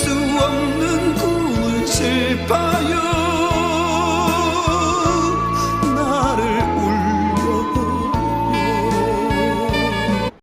수 없는 꿈을 슬퍼요?